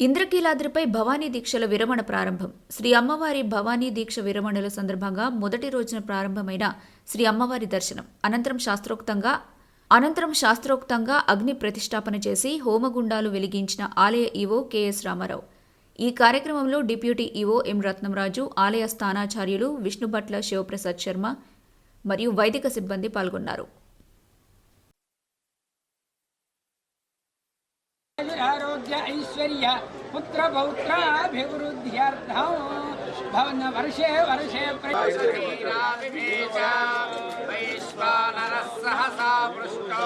ఇంద్రకీలాద్రిపై భవానీ దీక్షల విరమణ ప్రారంభం. శ్రీ అమ్మవారి భవానీ దీక్ష విరమణల సందర్భంగా మొదటి రోజున ప్రారంభమైన శ్రీ అమ్మవారి దర్శనం. అనంతరం శాస్త్రోక్తంగా అనంతరం శాస్త్రోక్తంగా అగ్ని ప్రతిష్టాపన చేసి హోమగుండాలు వెలిగించిన ఆలయ ఈవో కెఎస్ రామారావు. ఈ కార్యక్రమంలో డిప్యూటీ ఈవో ఎం రత్నంరాజు ఆలయ స్థానాచార్యులు విష్ణుభట్ల శివప్రసాద్ శర్మ మరియు వైదిక సిబ్బంది పాల్గొన్నారు. ఆరోగ్య ఐశ్వర్య పుత్ర పౌత్రాభివృద్ధ్యర్థం. భవన వర్షే వర్షే వైశ్వానర సహసా పృష్టో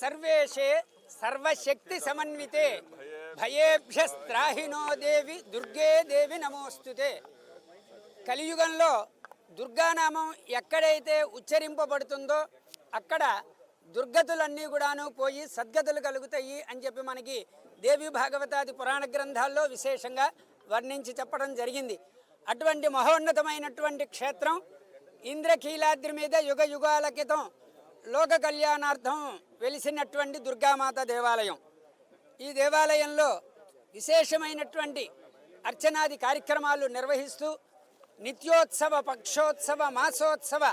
సర్వేషే సర్వశక్తి సమన్వితే భయేభ్యస్త్రాహినో దేవి దుర్గే దేవి నమోస్తుతే కలియుగంలో దుర్గానామం ఎక్కడైతే ఉచ్చరింపబడుతుందో అక్కడ దుర్గతులన్నీ కూడాను పోయి సద్గతులు కలుగుతాయి అని చెప్పి మనకి దేవి భాగవతాది పురాణ గ్రంథాల్లో విశేషంగా వర్ణించి చెప్పడం జరిగింది. అటువంటి మహోన్నతమైనటువంటి క్షేత్రం ఇంద్రకీలాద్రి మీద యుగ యుగాల క్రితం లోక కళ్యాణార్థం వెలిసినటువంటి దుర్గామాత దేవాలయం. ఈ దేవాలయంలో విశేషమైనటువంటి అర్చనాది కార్యక్రమాలు నిర్వహిస్తూ నిత్యోత్సవ పక్షోత్సవ మాసోత్సవ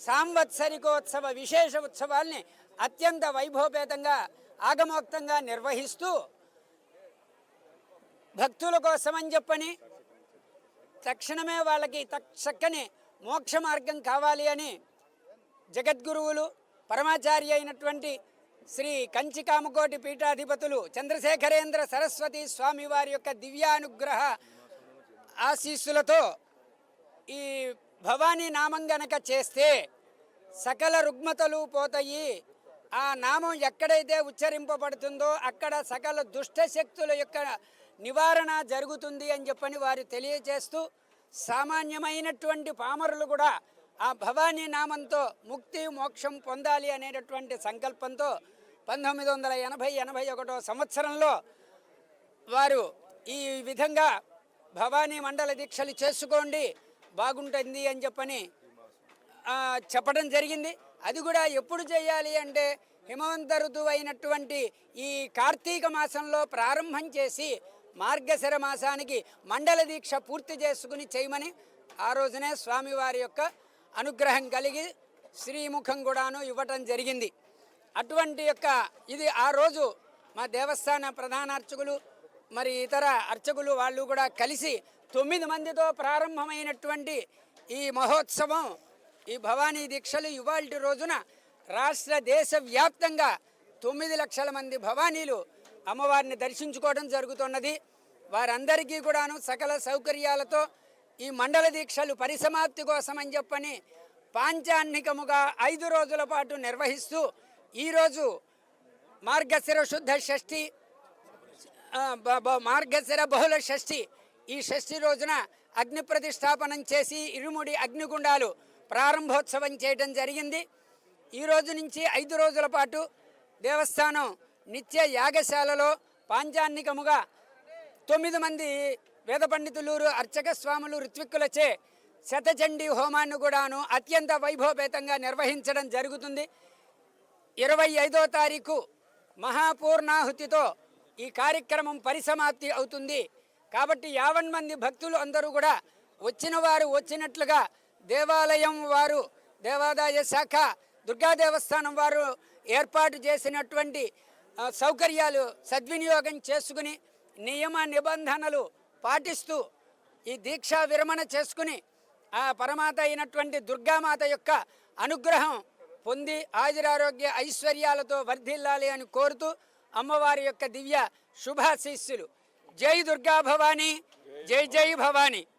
సాంవత్సరికోత్సవ విశేష ఉత్సవాల్ని అత్యంత వైభవపేతంగా ఆగమోక్తంగా నిర్వహిస్తూ భక్తుల కోసమని చెప్పని తక్షణమే వాళ్ళకి తక్ చక్కని మోక్ష మార్గం కావాలి అని జగద్గురువులు పరమాచార్య అయినటువంటి శ్రీ కంచికామకోటి పీఠాధిపతులు చంద్రశేఖరేంద్ర సరస్వతి స్వామి వారి యొక్క దివ్యానుగ్రహ ఆశీస్సులతో ఈ భవానీ నామం గనక చేస్తే సకల రుగ్మతలు పోతాయి. ఆ నామం ఎక్కడైతే ఉచ్చరింపబడుతుందో అక్కడ సకల దుష్ట శక్తుల యొక్క నివారణ జరుగుతుంది అని చెప్పని వారు తెలియజేస్తూ సామాన్యమైనటువంటి పామరులు కూడా ఆ భవానీ నామంతో ముక్తి మోక్షం పొందాలి అనేటటువంటి సంకల్పంతో పంతొమ్మిది వందల ఎనభై ఎనభై ఒకటో సంవత్సరంలో వారు ఈ విధంగా భవానీ మండల దీక్షలు చేసుకోండి బాగుంటుంది అని చెప్పని చెప్పడం జరిగింది. అది కూడా ఎప్పుడు చేయాలి అంటే హిమవంత ఋతువు అయినటువంటి ఈ కార్తీక మాసంలో ప్రారంభం చేసి మార్గశిర మాసానికి మండల దీక్ష పూర్తి చేసుకుని చేయమని ఆ రోజునే స్వామివారి యొక్క అనుగ్రహం కలిగి శ్రీముఖం కూడాను ఇవ్వటం జరిగింది. అటువంటి యొక్క ఇది ఆ రోజు మా దేవస్థాన ప్రధాన అర్చకులు మరి ఇతర అర్చకులు వాళ్ళు కూడా కలిసి తొమ్మిది మందితో ప్రారంభమైనటువంటి ఈ మహోత్సవం ఈ భవానీ దీక్షలు ఇవాళ రోజున రాష్ట్ర దేశ వ్యాప్తంగా తొమ్మిది లక్షల మంది భవానీలు అమ్మవారిని దర్శించుకోవడం జరుగుతున్నది. వారందరికీ కూడాను సకల సౌకర్యాలతో ఈ మండల దీక్షలు పరిసమాప్తి కోసమని చెప్పని పాంచాన్నికముగా ఐదు రోజుల పాటు నిర్వహిస్తూ ఈరోజు మార్గశిర శుద్ధ షష్ఠి మార్గశిర బహుళ షష్ఠి. ఈ షష్ఠి రోజున అగ్ని ప్రతిష్టాపనం చేసి ఇరుముడి అగ్నిగుండాలు ప్రారంభోత్సవం చేయడం జరిగింది. ఈ రోజు నుంచి ఐదు రోజుల పాటు దేవస్థానం నిత్య యాగశాలలో పాంచాన్నికముగా తొమ్మిది మంది వేద పండితులూరు అర్చక స్వాములు ఋత్విక్కులచే శతచండీ హోమాన్ని కూడాను అత్యంత వైభవపేతంగా నిర్వహించడం జరుగుతుంది. ఇరవై ఐదో తారీఖు మహాపూర్ణాహుతితో ఈ కార్యక్రమం పరిసమాప్తి అవుతుంది. కాబట్టి యావన్ మంది భక్తులు అందరూ కూడా వచ్చిన వారు వచ్చినట్లుగా దేవాలయం వారు దేవాదాయ శాఖ దుర్గా దేవస్థానం వారు ఏర్పాటు చేసినటువంటి సౌకర్యాలు సద్వినియోగం చేసుకుని నియమ నిబంధనలు పాటిస్తూ ఈ దీక్షా విరమణ చేసుకుని ఆ పరమాత అయినటువంటి దుర్గామాత యొక్క అనుగ్రహం పొంది ఆయురారోగ్య ఐశ్వర్యాలతో వర్ధిల్లాలి అని కోరుతూ అమ్మవారి యొక్క దివ్య శుభాశీస్సులు. జై దుర్గా భవానీ జై జై భవానీ.